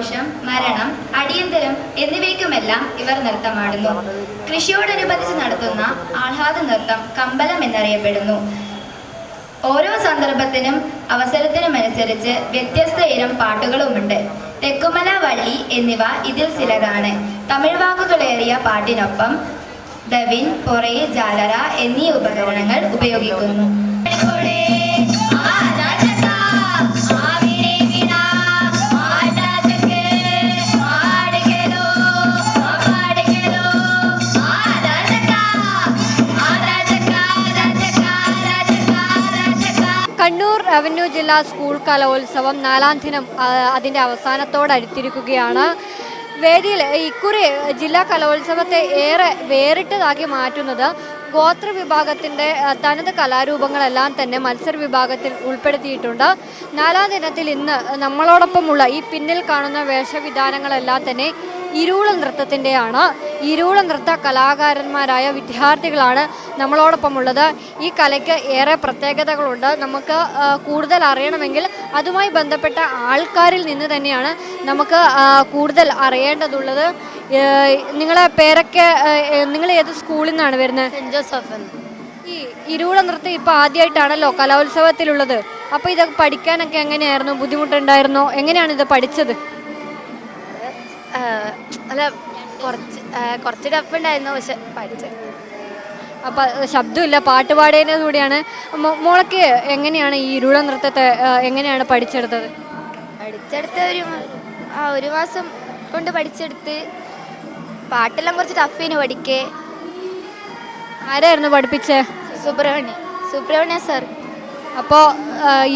ജന്മദിനാഘോഷം മരണം അടിയന്തരം എന്നിവയ്ക്കുമെല്ലാം ഇവർ നൃത്തമാടുന്നു. കൃഷിയോടനുബന്ധിച്ച് നടത്തുന്ന ആഹ്ലാദ നൃത്തം കമ്പലം എന്നറിയപ്പെടുന്നു. ഓരോ സന്ദർഭത്തിനും അവസരത്തിനുമനുസരിച്ച് വ്യത്യസ്ത ഇനം പാട്ടുകളുമുണ്ട്. തെക്കുമല വള്ളി എന്നിവ ഇതിൽ ചിലതാണ്. തമിഴ് വാക്കുകളേറിയ പാട്ടിനൊപ്പം ദവിൻ പൊറയിൽ ജാലറ എന്നീ ഉപകരണങ്ങൾ ഉപയോഗിക്കുന്നു. റവന്യൂ ജില്ലാ സ്കൂൾ കലോത്സവം നാലാം ദിനം അതിന്റെ അവസാനത്തോടടുത്തിരിക്കുകയാണ്. വേദിയിൽ ഇക്കുറി ജില്ലാ കലോത്സവത്തെ ഏറെ വേറിട്ടതാക്കി മാറ്റുന്നത് ഗോത്ര വിഭാഗത്തിന്റെ തനത് കലാരൂപങ്ങളെല്ലാം തന്നെ മത്സര വിഭാഗത്തിൽ ഉൾപ്പെടുത്തിയിട്ടുണ്ട്. നാലാം ദിനത്തിൽ ഇന്ന് നമ്മളോടൊപ്പമുള്ള ഈ പിന്നിൽ കാണുന്ന വേഷവിധാനങ്ങളെല്ലാം തന്നെ ഇരുള നൃത്തത്തിന്റെയാണ്. ഇരുള നൃത്ത കലാകാരന്മാരായ വിദ്യാർത്ഥികളാണ് നമ്മളോടൊപ്പം ഉള്ളത് ഈ കലയ്ക്ക് ഏറെ പ്രത്യേകതകളുണ്ട്. നമുക്ക് കൂടുതൽ അറിയണമെങ്കിൽ അതുമായി ബന്ധപ്പെട്ട ആൾക്കാരിൽ നിന്ന് തന്നെയാണ് നമുക്ക് കൂടുതൽ അറിയേണ്ടതുള്ളത്. നിങ്ങളെ പേരൊക്കെ നിങ്ങൾ ഏത് സ്കൂളിൽ നിന്നാണ് വരുന്നത്? സെന്റ് ജോസഫ് ഈ ഇരുള നൃത്തം ഇപ്പോൾ ആദ്യമായിട്ടാണല്ലോ കലോത്സവത്തിലുള്ളത്. അപ്പോൾ ഇതൊക്കെ പഠിക്കാനൊക്കെ എങ്ങനെയായിരുന്നു? ബുദ്ധിമുട്ടുണ്ടായിരുന്നോ? എങ്ങനെയാണ് ഇത് പഠിച്ചത്? അല്ല കുറച്ച് കുറച്ച് ടഫ് ഉണ്ടായിരുന്നു പക്ഷെ പഠിച്ചത് അപ്പം ശബ്ദമില്ല പാട്ട് പാടിയതിനോട് കൂടിയാണ്. മോളൊക്കെ എങ്ങനെയാണ് ഈ ഇരുള നൃത്തത്തെ എങ്ങനെയാണ് പഠിച്ചെടുത്തത്? പഠിച്ചെടുത്ത ഒരു ആ ഒരു മാസം കൊണ്ട് പഠിച്ചെടുത്ത്. പാട്ടെല്ലാം കുറച്ച് ടഫിന് പഠിക്കേ. ആരായിരുന്നു പഠിപ്പിച്ചേ? സുബ്രഹ്മണ്യ സുബ്രഹ്മണ്യ സർ അപ്പോൾ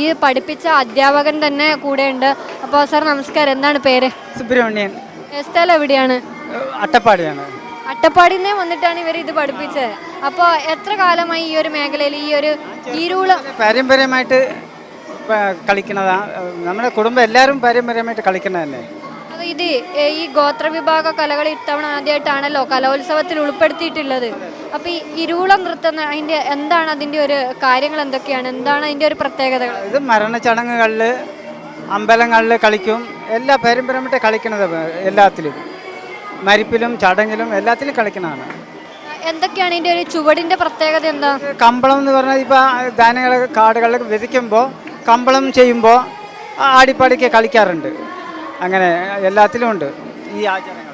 ഈ പഠിപ്പിച്ച അധ്യാപകൻ തന്നെ കൂടെയുണ്ട്. അപ്പോൾ സാർ നമസ്കാരം. എന്താണ് പേര്? സുബ്രഹ്മണ്യൻ. സ്ഥലം എവിടെയാണ്? അട്ടപ്പാടിയാണ്. അട്ടപ്പാടിയാണ് അട്ടപ്പാടിനെ വന്നിട്ടാണ് ഇവർ ഇത് പഠിപ്പിച്ചത്. അപ്പോൾ എത്ര കാലമായി ഈ ഒരു മേഖലയിൽ ഈ ഒരു ഈരൂളം പാരമ്പര്യമായിട്ട് കളിക്കുന്നതാണ് നമ്മുടെ കുടുംബം എല്ലാവരും പാരമ്പര്യമായിട്ട് കളിക്കുന്നത് തന്നെ. അപ്പോൾ ഇത് ഈ ഗോത്രവിഭാഗ കലകൾ ഇത്തവണ ആദ്യമായിട്ടാണല്ലോ കലോത്സവത്തിൽ ഉൾപ്പെടുത്തിയിട്ടുള്ളത്. അപ്പൊ ഈ ഇരുളം നൃത്തം അതിന്റെ എന്താണ് അതിന്റെ ഒരു കാര്യങ്ങൾ എന്തൊക്കെയാണ്? എന്താണ് അതിന്റെ ഒരു പ്രത്യേകതകൾ? ഇത് മരണച്ചടങ്ങുകളിൽ അമ്പലങ്ങളിൽ കളിക്കും. എല്ലാ പാരമ്പര്യമായിട്ട് കളിക്കുന്നത് എല്ലാത്തിലും. മരിപ്പിലും ചടങ്ങിലും എല്ലാത്തിലും കളിക്കുന്നതാണ് എന്തൊക്കെയാണ് ഇതിന്റെ ഒരു ചുവടിന്റെ പ്രത്യേകത എന്താ? കമ്പളം എന്ന് പറഞ്ഞാൽ ഇപ്പോൾ ധാന്യങ്ങൾ കാടുകളിൽ വിതയ്ക്കുമ്പോൾ കമ്പളം ചെയ്യുമ്പോൾ ആടിപ്പാടിക്ക് കളിക്കാറുണ്ട്. അങ്ങനെ എല്ലാത്തിലും ഉണ്ട് ഈ ആചാരങ്ങൾ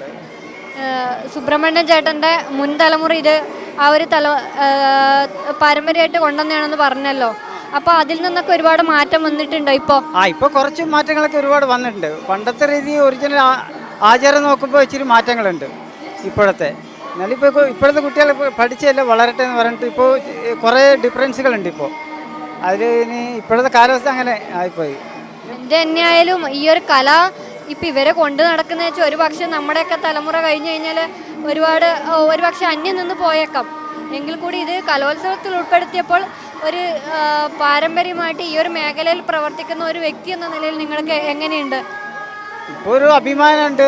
സുബ്രഹ്മണ്യൻ ചേട്ടന്റെ മുൻ തലമുറ ഇത് ആ ഒരു തല പാരമ്പര്യമായിട്ട് കൊണ്ടുവന്നതാണെന്ന് പറഞ്ഞല്ലോ. അപ്പൊ അതിൽ നിന്നൊക്കെ ഒരുപാട് മാറ്റം വന്നിട്ടുണ്ടോ ഇപ്പോ? ആ ഇപ്പോൾ കുറച്ച് മാറ്റങ്ങളൊക്കെ ഒരുപാട് വന്നിട്ടുണ്ട്. പണ്ടത്തെ രീതി ഒറിജിനൽ ആചാരം നോക്കുമ്പോൾ ഇച്ചിരി മാറ്റങ്ങളുണ്ട് ഇപ്പോഴത്തെ. എന്നാലും ഇപ്പോൾ ഇപ്പോഴത്തെ കുട്ടികൾ പഠിച്ചല്ല വളരട്ടെ എന്ന് പറഞ്ഞിട്ട് ഇപ്പോൾ കുറേ ഡിഫറൻസുകളുണ്ട് ഇപ്പോൾ അതിൽ ഇനി ഇപ്പോഴത്തെ കാലാവസ്ഥ അങ്ങനെ ആയിപ്പോയി. എന്ത് തന്നെയായാലും ഈ ഒരു കല ഇപ്പം ഇവരെ കൊണ്ട് നടക്കുന്ന വെച്ചാൽ ഒരു പക്ഷെ നമ്മുടെയൊക്കെ തലമുറ കഴിഞ്ഞു കഴിഞ്ഞാൽ ഒരുപാട് ഒരുപക്ഷെ ഒരു പക്ഷെ അന്യം നിന്ന് പോയേക്കാം. എങ്കിൽ കൂടി ഇത് കലോത്സവത്തിൽ ഉൾപ്പെടുത്തിയപ്പോൾ ഒരു പാരമ്പര്യമായിട്ട് ഈ ഒരു മേഖലയിൽ പ്രവർത്തിക്കുന്ന ഒരു വ്യക്തി എന്ന നിലയിൽ നിങ്ങൾക്ക് എങ്ങനെയുണ്ട്? ഇപ്പോൾ ഒരു അഭിമാനമുണ്ട്.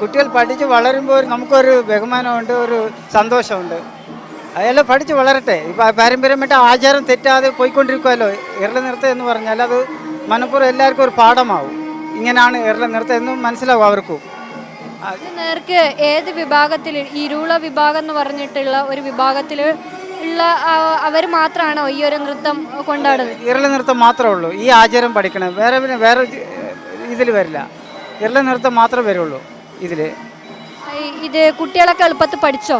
കുട്ടികൾ പഠിച്ച് വളരുമ്പോൾ നമുക്കൊരു ബഹുമാനമുണ്ട് ഒരു സന്തോഷമുണ്ട്. അതെല്ലാം പഠിച്ച് വളരട്ടെ. ഇപ്പം പാരമ്പര്യമായിട്ട് ആചാരം തെറ്റാതെ പോയിക്കൊണ്ടിരിക്കുമല്ലോ ഇരള നൃത്തം എന്ന് പറഞ്ഞാൽ അത് മനഃപൂർവം എല്ലാവർക്കും ഒരു പാഠമാവും. ഇങ്ങനെയാണ് ഇരള നൃത്തം എന്നും മനസ്സിലാവും അവർക്കും. നേർക്ക് ഏത് വിഭാഗത്തിൽ ഇരുള വിഭാഗം എന്ന് പറഞ്ഞിട്ടുള്ള ഒരു വിഭാഗത്തിൽ ഉള്ള അവർ മാത്രമാണോ ഈ ഒരു നൃത്തം കൊണ്ടാടുന്നത്? ഇരള നൃത്തം മാത്രമേ ഉള്ളൂ. ഈ ആചാരം പഠിക്കണം. വേറെ പിന്നെ വേറെ ഇതിൽ വരില്ല. ഇരള നൃത്തം മാത്രമേ വരുള്ളൂ ഇതിൽ ഇത് കുട്ടികളൊക്കെ എളുപ്പത്തിൽ പഠിച്ചോ?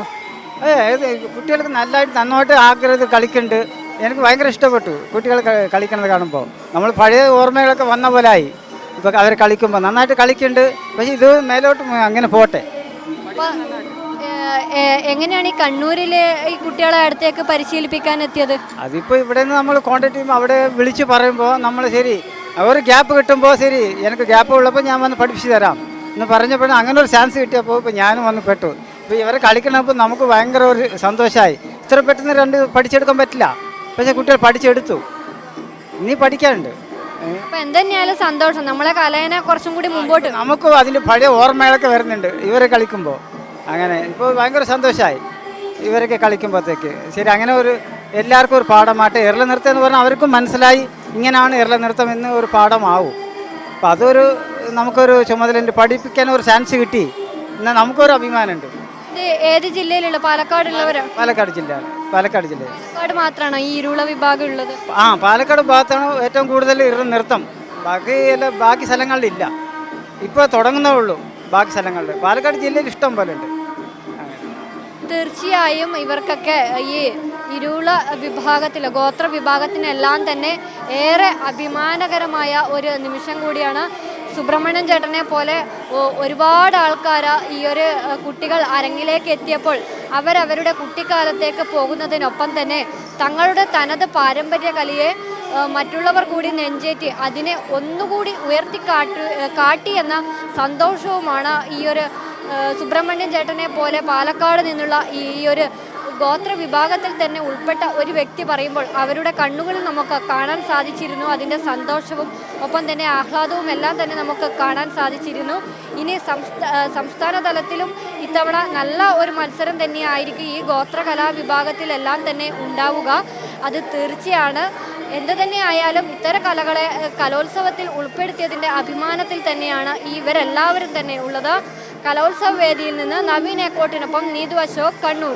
ഏ ഇത് കുട്ടികൾക്ക് നല്ലതായിട്ട് നന്നായിട്ട് ആഗ്രഹത്തിൽ കളിക്കുന്നുണ്ട് എനിക്ക് ഭയങ്കര ഇഷ്ടപ്പെട്ടു കുട്ടികൾ കളിക്കുന്നത് കാണുമ്പോൾ നമ്മൾ പഴയ ഓർമ്മകളൊക്കെ വന്ന പോലെ ആയി. ഇപ്പോൾ അവർ കളിക്കുമ്പോൾ നന്നായിട്ട് കളിക്കുന്നുണ്ട് പക്ഷേ ഇത് മേലോട്ട് അങ്ങനെ പോട്ടെ. എങ്ങനെയാണ് ഈ കണ്ണൂരിലെ ഈ കുട്ടികളെ അടുത്തേക്ക് പരിശീലിപ്പിക്കാൻ എത്തിയത്? അതിപ്പോ ഇവിടെ നിന്ന് നമ്മൾ കോൺടാക്ട് ചെയ്യുമ്പോൾ അവിടെ വിളിച്ച് പറയുമ്പോൾ നമ്മൾ ശരി ഒരു ഗ്യാപ്പ് കിട്ടുമ്പോൾ ശരി എനിക്ക് ഗ്യാപ്പ് ഉള്ളപ്പോൾ ഞാൻ വന്ന് പഠിപ്പിച്ചു തരാം എന്ന് പറഞ്ഞപ്പോൾ അങ്ങനെ ഒരു ചാൻസ് കിട്ടിയപ്പോൾ ഇപ്പോൾ ഞാനും വന്ന് പെട്ടു. ഇപ്പോൾ ഇവരെ കളിക്കണപ്പോൾ നമുക്ക് ഭയങ്കര ഒരു സന്തോഷമായി ഇത്ര പെട്ടെന്ന് രണ്ട് പഠിച്ചെടുക്കാൻ പറ്റില്ല. പക്ഷേ കുട്ടികൾ പഠിച്ചെടുത്തു. ഇനി പഠിക്കാനുണ്ട്? അപ്പൊ എന്തെന്നെയായാലും സന്തോഷം. നമ്മളെ കലേനെ കുറച്ചും കൂടി മുമ്പോട്ട് നമുക്കും അതിന്റെ പഴയ ഓർമ്മകളൊക്കെ വരുന്നുണ്ട്. ഇവരെ കളിക്കുമ്പോൾ അങ്ങനെ. ഇപ്പോൾ ഭയങ്കര സന്തോഷമായി ഇവരൊക്കെ കളിക്കുമ്പോഴത്തേക്ക്. ശരി അങ്ങനെ ഒരു എല്ലാവർക്കും ഒരു പാഠമായിട്ട് ഇരള നൃത്തം എന്ന് പറഞ്ഞാൽ അവർക്കും മനസ്സിലായി ഇങ്ങനെയാണ് ഇരള നൃത്തം എന്ന് ഒരു പാഠമാവും. അപ്പോൾ അതൊരു നമുക്കൊരു ചുമതലയുണ്ട് പഠിപ്പിക്കാൻ ഒരു ചാൻസ് കിട്ടി. എന്നാൽ നമുക്കൊരു അഭിമാനമുണ്ട്. ഏത് ജില്ലയിലുള്ള? പാലക്കാടുള്ളവരാണ് പാലക്കാട് ജില്ല. പാലക്കാട് ജില്ല. പാലക്കാട് മാത്രമാണോ ഈ ഇരുള വിഭാഗം ഉള്ളത്? ആ പാലക്കാട് ഭാഗത്താണ് ഏറ്റവും കൂടുതൽ ഇറ നൃത്തം. ബാക്കി എല്ലാ ബാക്കി സ്ഥലങ്ങളിലില്ല. ഇപ്പോൾ തുടങ്ങുന്നേ ഉള്ളൂ. ബാക്കി സ്ഥലങ്ങളിൽ പാലക്കാട് ജില്ലയിൽ ഇഷ്ടം പോലെ ഉണ്ട്. തീർച്ചയായും ഇവർക്കൊക്കെ ഈ ഇരുള വിഭാഗത്തിൽ ഗോത്ര വിഭാഗത്തിനെല്ലാം തന്നെ ഏറെ അഭിമാനകരമായ ഒരു നിമിഷം കൂടിയാണ് സുബ്രഹ്മണ്യൻ ചേട്ടനെ പോലെ ഒരുപാട് ആൾക്കാർ ഈ ഒരു കുട്ടികൾ അരങ്ങിലേക്ക് എത്തിയപ്പോൾ അവരവരുടെ കുട്ടിക്കാലത്തേക്ക് പോകുന്നതിനൊപ്പം തന്നെ തങ്ങളുടെ തനത് പാരമ്പര്യ കലയെ മറ്റുള്ളവർ കൂടി നെഞ്ചേറ്റി അതിനെ ഒന്നുകൂടി ഉയർത്തിക്കാട്ടി കാട്ടു കാട്ടി എന്ന സന്തോഷവുമാണ് ഈ ഒരു സുബ്രഹ്മണ്യൻ ചേട്ടനെ പോലെ പാലക്കാട് നിന്നുള്ള ഈ ഒരു ഗോത്ര വിഭാഗത്തിൽ തന്നെ ഉൾപ്പെട്ട ഒരു വ്യക്തി പറയുമ്പോൾ അവരുടെ കണ്ണുകളിൽ നമുക്ക് കാണാൻ സാധിച്ചിരുന്നു. അതിന്റെ സന്തോഷവും ഒപ്പം തന്നെ ആഹ്ലാദവും എല്ലാം തന്നെ നമുക്ക് കാണാൻ സാധിച്ചിരുന്നു. ഇനി സംസ്ഥാന തലത്തിലും ഇത്തവണ നല്ല ഒരു മത്സരം തന്നെയായിരിക്കും ഈ ഗോത്ര കലാവിഭാഗത്തിലെല്ലാം തന്നെ ഉണ്ടാവുക. അത് തീർച്ചയാണ്. എന്ത് തന്നെ ആയാലും ഇത്തരം കലകളെ കലോത്സവത്തിൽ ഉൾപ്പെടുത്തിയതിന്റെ അഭിമാനത്തിൽ തന്നെയാണ് ഇവരെല്ലാവരും തന്നെ ഉള്ളത്. കലോത്സവ വേദിയിൽ നിന്ന് നവീൻ ഏക്കോട്ടിനൊപ്പം നീതു അശോക് കണ്ണൂർ